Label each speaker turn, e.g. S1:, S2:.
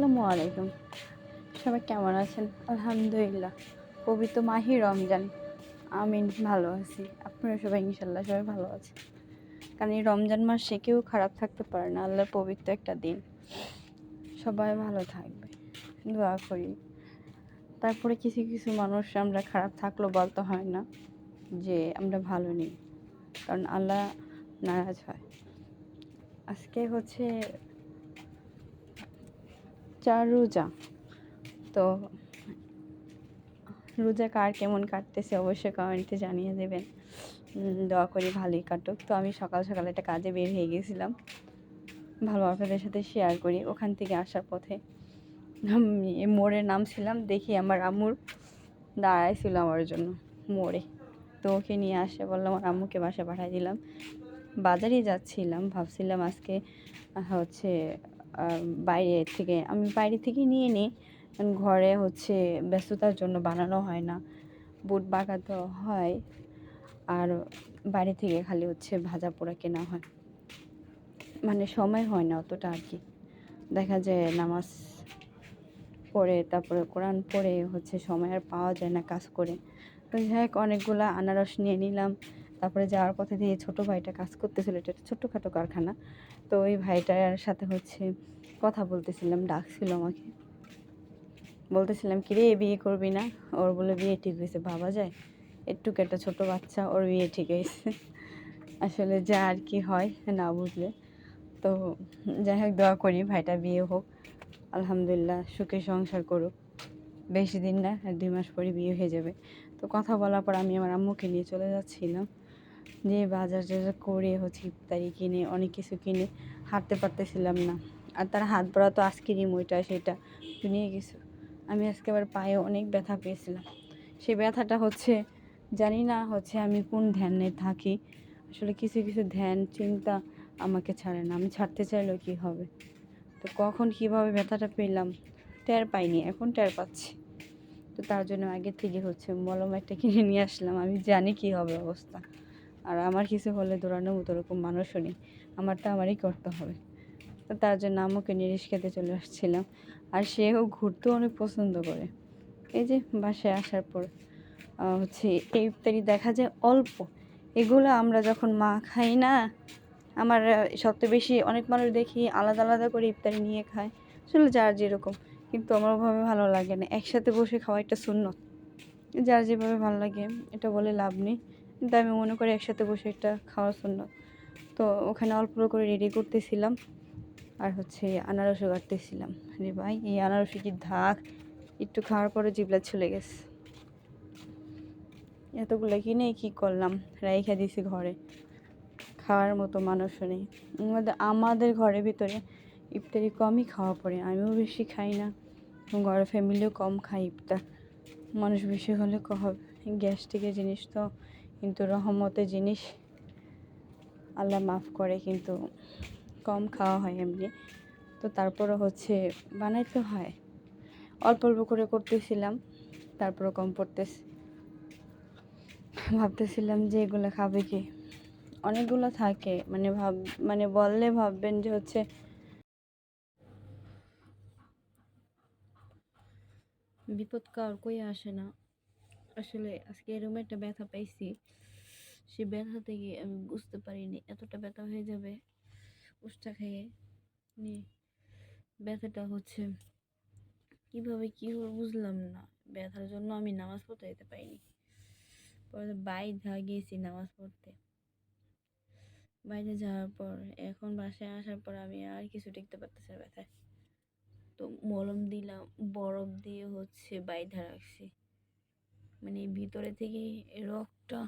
S1: আসসালামু আলাইকুম। সবাই কেমন আছেন? আলহামদুলিল্লাহ। পবিত্র মাহি রমজান। আমি ভালো আছি। আপনারা সবাই ইনশাল্লাহ সবাই ভালো আছে কারণ এই রমজান মাসে কেউ খারাপ থাকতে পারে না। আল্লাহর পবিত্র একটা দিন। সবাই ভালো থাকবে। দোয়া করি। তারপরে কিছু কিছু মানুষ আমরা খারাপ থাকলেও বলতে হয় না যে আমরা ভালো নেই। কারণ আল্লাহ নারাজ হয়। আজকে হচ্ছে চার রোজা তো রোজা কার কেমন কাটতেছে অবশ্যই কমেন্টে জানিয়ে দেবেন। দোয়া করি ভালোই কাটুক। তো আমি সকাল সকাল একটা কাজে বের হয়ে গেছিলাম। ভালো আপনাদের সাথে শেয়ার করি। ওখান থেকে আসার পথে আমি মোড়ে নামছিলাম। দেখি আমার আম্মুর দাঁড়াইছিল আমার জন্য মোড়ে। তো ওকে নিয়ে আসে বললাম আমার আম্মুকে বাসা পাঠিয়ে দিলাম। বাজারে যাচ্ছিলাম। ভাবছিলাম আজকে হচ্ছে বাইরে থেকে, আমি বাইরে থেকে নিয়ে নিই। ঘরে হচ্ছে ব্যস্ততার জন্য বানানো হয় না, বুট বাগাতে হয়, আর বাড়ি থেকে খালি হচ্ছে ভাজা পোড়া কেনা হয়। মানে সময় হয় না অতটা আর কি। দেখা যায় নামাজ পড়ে, তারপরে কোরআন পড়ে, হচ্ছে সময় আর পাওয়া যায় না কাজ করে। তো যাই হোক, অনেকগুলো আনারস নিয়ে নিলাম। তারপরে যাওয়ার পথে দিয়ে ছোটো ভাইটা কাজ করতেছিল, এটা একটা ছোটোখাটো কারখানা। তো ওই ভাইটার সাথে হচ্ছে কথা বলতেছিলাম, ডাকছিল আমাকে। বলতেছিলাম কি রে বিয়ে করবি না? ওর বলে বিয়ে ঠিক হয়েছে ভাবা যায়। একটু একটা ছোট বাচ্চা, ওর বিয়ে ঠিক হয়েছে। আসলে যা আর কি হয় না বুঝলে। তো যাই হোক, দোয়া করি ভাইটা বিয়ে হোক। আলহামদুলিল্লাহ, সুখে সংসার করুক। বেশি দিন না, আর দুই মাস পরে বিয়ে হয়ে যাবে। তো কথা বলার পর আমি আমার আম্মুকে নিয়ে চলে যাচ্ছিলাম। যে বাজার টাজার করে হচ্ছে ইফতারি কিনে, অনেক কিছু কিনে হাঁটতে পারতেছিলাম না। আর তার হাত পড়া তো আইসক্রিম ওইটা সেটা নিয়ে গেছে। আমি আজকে আবার পায়ে অনেক ব্যথা পেয়েছিলাম। সেই ব্যথাটা হচ্ছে, জানি না হচ্ছে আমি কোন ধ্যানে থাকি। আসলে কিছু কিছু ধ্যান, চিন্তা আমাকে ছাড়ে না। আমি ছাড়তে চাইলেও কী হবে? তো কখন কীভাবে ব্যথাটা পেলাম? টের পাইনি, এখন টের পাচ্ছি। তো তার জন্য আগে থেকে হচ্ছে মলম একটা কিনে নিয়ে আসলাম। আমি জানি কী হবে অবস্থা। আর আমার কিছু হলে দৌড়ানোর মতো ওরকম মানুষও নেই। আমারটা আমারই করতে হবে। তো তার জন্য আমাকে নিরিশ খেতে চলে আসছিলাম। আর সেও ঘুরতেও অনেক পছন্দ করে। এই যে বাসায় আসার পর হচ্ছে এই ইফতারি দেখা যায় অল্প। এগুলো আমরা যখন মা খাই না, আমার সবচেয়ে বেশি অনেক মানুষ দেখি আলাদা আলাদা করে ইফতারি নিয়ে খায়। আসলে যার যেরকম, কিন্তু আমার ওভাবে ভালো লাগে না। একসাথে বসে খাওয়া একটা শূন্য যার যেভাবে ভালো লাগে, এটা বলে লাভ নেই। কিন্তু আমি মনে করি একসাথে বসে একটা খাওয়ার শূন্য তো ওখানে অল্প করে রেডি করতেছিলাম। আর হচ্ছে আনারসও কাটতেছিলাম। রে ভাই, এই আনারসে কি ধাক? একটু খাওয়ার পরে জিবলা চলে গেছে। এতগুলো কিনে কি করলাম? রাইখা দিছি ঘরে। খাওয়ার মতো মানুষও নেই। আমাদের ঘরের ভিতরে ইফতারি কমই খাওয়া পড়ে। আমিও বেশি খাই না। ঘরের ফ্যামিলিও কম খাই ইফতার। মানুষ বেশি হলে গ্যাস্ট্রিকের জিনিস তো কিন্তু রহমতের জিনিস আল্লাহ মাফ করে, কিন্তু কম খাওয়া হয় এমনি। তো তারপরে হচ্ছে বানাইতে হয়। অল্প অল্প করে করতেছিলাম তারপরে কম পড়তেছে। ভাবতেছিলাম যে এগুলো খাবে কি? অনেকগুলো থাকে মানে ভাব মানে বললে ভাববেন যে হচ্ছে বিপদ কার কই আসে না। আসলে আজকে এরকম একটা ব্যথা পাইছি। সে ব্যথা থেকে আমি বুঝতে পারিনি, এতটা ব্যথা হয়ে যাবে। উষ্টা খেয়ে ব্যথাটা হচ্ছে। কীভাবে কি বুঝলাম না। ব্যথার জন্য আমি নামাজ পড়তে যেতে পারিনি। পরে বাইরে গিয়েছি নামাজ পড়তে। বাইরে যাওয়ার পর, এখন বাসায় আসার পর আমি আর কিছু টিকতে পারতেছি ব্যথায়। তো মলম দিলাম, বরফ দিয়ে হচ্ছে বাইধা রাখছি। মানে ভিতরে থেকে রক্তটা